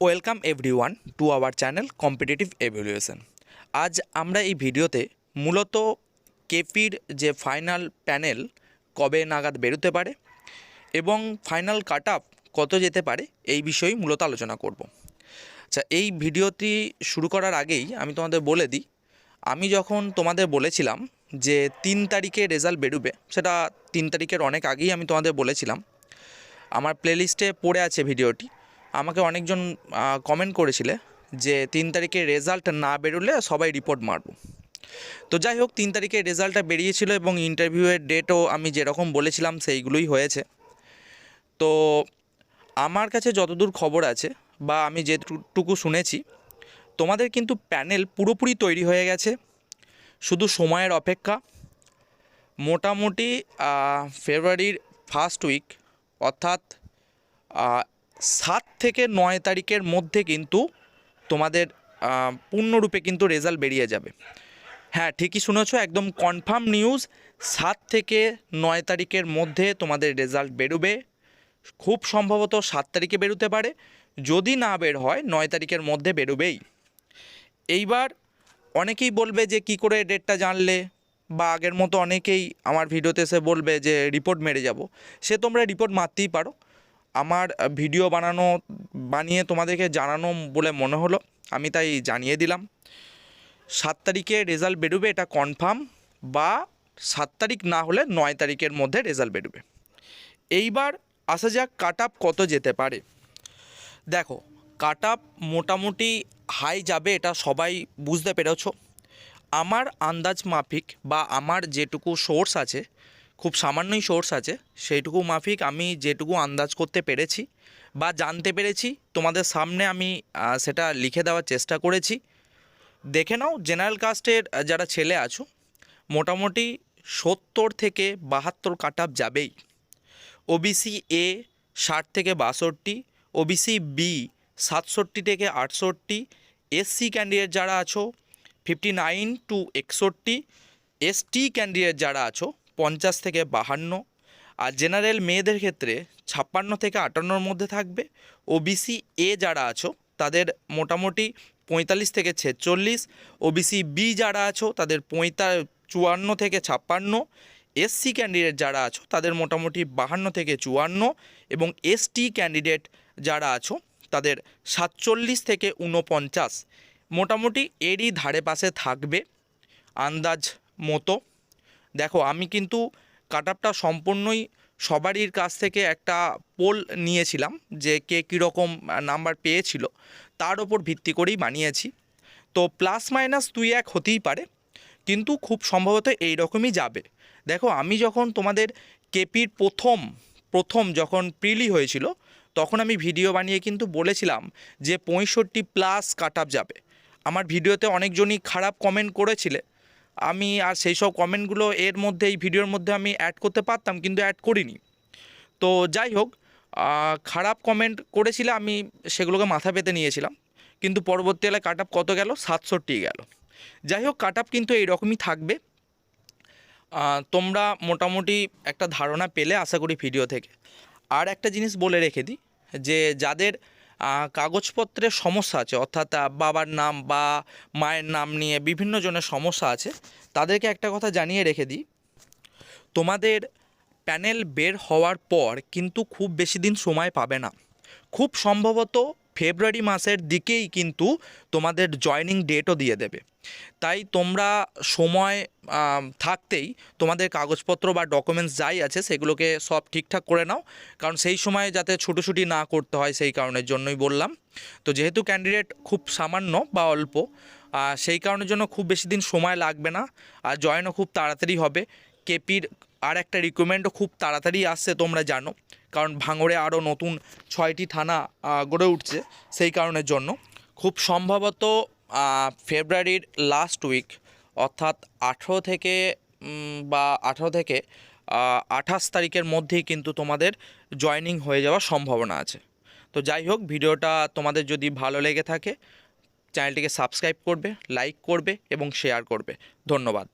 Welcome everyone to our channel competitive evaluation. আজ আমরা এই ভিডিওতে মূলত কেপির যে ফাইনাল প্যানেল, কবে নাগাদ বেরোতে পারে এবং ফাইনাল কাট আপ কত যেতে পারে, এই বিষয়েই মূলত আলোচনা করব। আচ্ছা এই ভিডিওটি শুরু করার আগেই আমি তোমাদের বলে দিই, আমি যখন তোমাদের বলেছিলাম যে তিন তারিখে রেজাল্ট বেরোবে, সেটা তিন তারিখের অনেক আগেই আমি তোমাদের বলেছিলাম, আমার প্লেলিস্টে পড়ে আছে ভিডিওটি আমাকে অনেকজন কমেন্ট করেছিলে যে তিন তারিখে রেজাল্ট না বেরোলে সবাই রিপোর্ট মারব। তো যাই হোক, তিন তারিখে রেজাল্টটা বেরিয়েছিল এবং ইন্টারভিউয়ের ডেটও আমি যেরকম বলেছিলাম সেইগুলোই হয়েছে। তো আমার কাছে যতদূর খবর আছে বা আমি যেটুকু শুনেছি, তোমাদের কিন্তু প্যানেল পুরোপুরি তৈরি হয়ে গেছে। শুধু সময়ের অপেক্ষা। মোটামুটি ফেব্রুয়ারির ফার্স্ট উইক অর্থাৎ সাত থেকে নয় তারিখের মধ্যে কিন্তু তোমাদের পূর্ণরূপে কিন্তু রেজাল্ট বেরিয়ে যাবে। হ্যাঁ ঠিকই শুনেছ, একদম কনফার্ম নিউজ, সাত থেকে নয় তারিখের মধ্যে তোমাদের রেজাল্ট বেরোবে। খুব সম্ভবত সাত তারিখে বেরোতে পারে, যদি না বের হয়, নয় তারিখের মধ্যে বেরোবেই। এইবার অনেকেই বলবে যে, কি করে ডেটটা জানলে? বা আগের মতো অনেকেই আমার ভিডিওতে এসে বলবে যে, রিপোর্ট মেরে যাব। সে তোমরা রিপোর্ট মারতেই পারো। আমার ভিডিও বানানো, বানিয়ে তোমাদেরকে জানানো বলে মনে হলো। আমি তাই জানিয়ে দিলাম। সাত তারিখে রেজাল্ট বেরোবে, এটা কনফার্ম, বা সাত তারিখ না হলে নয় তারিখের মধ্যে রেজাল্ট বেরোবে। এইবার আসা যাক কাট কত যেতে পারে। দেখো, কাট আপ মোটামুটি হাই যাবে, এটা সবাই বুঝতে পেরেছ। আমার আন্দাজ মাফিক বা আমার যেটুকু সোর্স আছে খুব সামান্যই সোর্স আছে। সেইটুকু মাফিক আমি যেটুকু আন্দাজ করতে পেরেছি বা জানতে পেরেছি, তোমাদের সামনে আমি সেটা লিখে দেওয়ার চেষ্টা করেছি। দেখে নাও জেনারেল কাস্টের যারা ছেলে আছো, মোটামুটি সত্তর থেকে বাহাত্তর কাট আপ যাবেই। ওবিসি এ ষাট থেকে বাষট্টি ওবিসি বি সাতষট্টি থেকে আটষট্টি এসসি ক্যান্ডিডেট যারা আছো ফিফটি নাইন টু একষট্টি এসটি ক্যান্ডিডেট যারা আছো পঞ্চাশ থেকে বাহান্ন। আর জেনারেল মেয়েদের ক্ষেত্রে ছাপ্পান্ন থেকে আটান্নর মধ্যে থাকবে। ওবিসি এ যারা আছো, তাদের মোটামুটি পঁয়তাল্লিশ থেকে ছেচল্লিশ। ওবিসি বি যারা আছো, তাদের পঁয়তা, চুয়ান্ন থেকে ছাপ্পান্ন। এসসি ক্যান্ডিডেট যারা আছো, তাদের মোটামুটি বাহান্ন থেকে চুয়ান্ন। এবং এসটি ক্যান্ডিডেট যারা আছো, তাদের সাতচল্লিশ থেকে ঊনপঞ্চাশ। মোটামুটি এরই ধারে পাশে থাকবে আন্দাজ মতো। দেখো, আমি কিন্তু কাট আপটা সম্পূর্ণই সবারই কাছ থেকে একটা পোল নিয়েছিলাম যে কে কীরকম নাম্বার পেয়েছিল। তার ওপর ভিত্তি করেই বানিয়েছি। তো প্লাস মাইনাস দুই এক হতেই পারে, কিন্তু খুব সম্ভবত এই রকমই যাবে। দেখো, আমি যখন তোমাদের কেপির প্রথম প্রথম যখন প্রিলি হয়েছিল, তখন আমি ভিডিও বানিয়ে কিন্তু বলেছিলাম যে পঁয়ষট্টি প্লাস কাট যাবে। আমার ভিডিওতে অনেকজনই খারাপ কমেন্ট করেছিলে। আমি আর সেই সব কমেন্টগুলো এর মধ্যে, এই ভিডিওর মধ্যে আমি অ্যাড করতে পারতাম, কিন্তু অ্যাড করিনি। তো যাই হোক খারাপ কমেন্ট করেছিলে আমি, সেগুলোকে মাথা পেতে নিয়েছিলাম। কিন্তু পরবর্তীকালে কাট আপ কত গেল? সাতষট্টি গেল। যাই হোক কাট আপ কিন্তু এইরকমই থাকবে। তোমরা মোটামুটি একটা ধারণা পেলে আশা করি ভিডিও থেকে। আর একটা জিনিস বলে রেখে দিই, যে যাদের আহ, কাগজপত্রের সমস্যা আছে অর্থাৎ বাবার নাম বা মায়ের নাম নিয়ে বিভিন্ন জনের সমস্যা আছে। তাদেরকে একটা কথা জানিয়ে রেখে দিই। তোমাদের প্যানেল বের হওয়ার পর কিন্তু খুব বেশি দিন সময় পাবে না। খুব সম্ভবত ফেব্রুয়ারি মাসের দিকেই কিন্তু তোমাদের জয়নিং ডেটও দিয়ে দেবে। তাই তোমরা সময় থাকতেই তোমাদের কাগজপত্র বা ডকুমেন্টস যাই আছে সেগুলোকে সব ঠিকঠাক করে নাও। কারণ সেই সময় যাতে ছুটোছুটি না করতে হয় সেই কারণের জন্যই বললাম। তো যেহেতু ক্যান্ডিডেট খুব সামান্য বা অল্প সেই কারণের জন্য খুব বেশি দিন সময় লাগবে না। আর জয়েনও খুব তাড়াতাড়ি হবে। কেপির আর একটা রিকমেন্ডও খুব তাড়াতাড়ি আসছে তোমরা জানো। কারণ ভাঙড়ে আরও নতুন ছয়টি থানা গড়ে উঠছে সেই কারণের জন্য। খুব সম্ভবত ফেব্রুয়ারির লাস্ট উইক অর্থাৎ আঠেরো থেকে বা আঠেরো থেকে আঠাশ তারিখের মধ্যেই কিন্তু তোমাদের জয়নিং হয়ে যাওয়ার সম্ভাবনা আছে। তো যাই হোক, ভিডিওটা তোমাদের যদি ভালো লেগে থাকে চ্যানেলটিকে সাবস্ক্রাইব করবে লাইক করবে এবং শেয়ার করবে। ধন্যবাদ।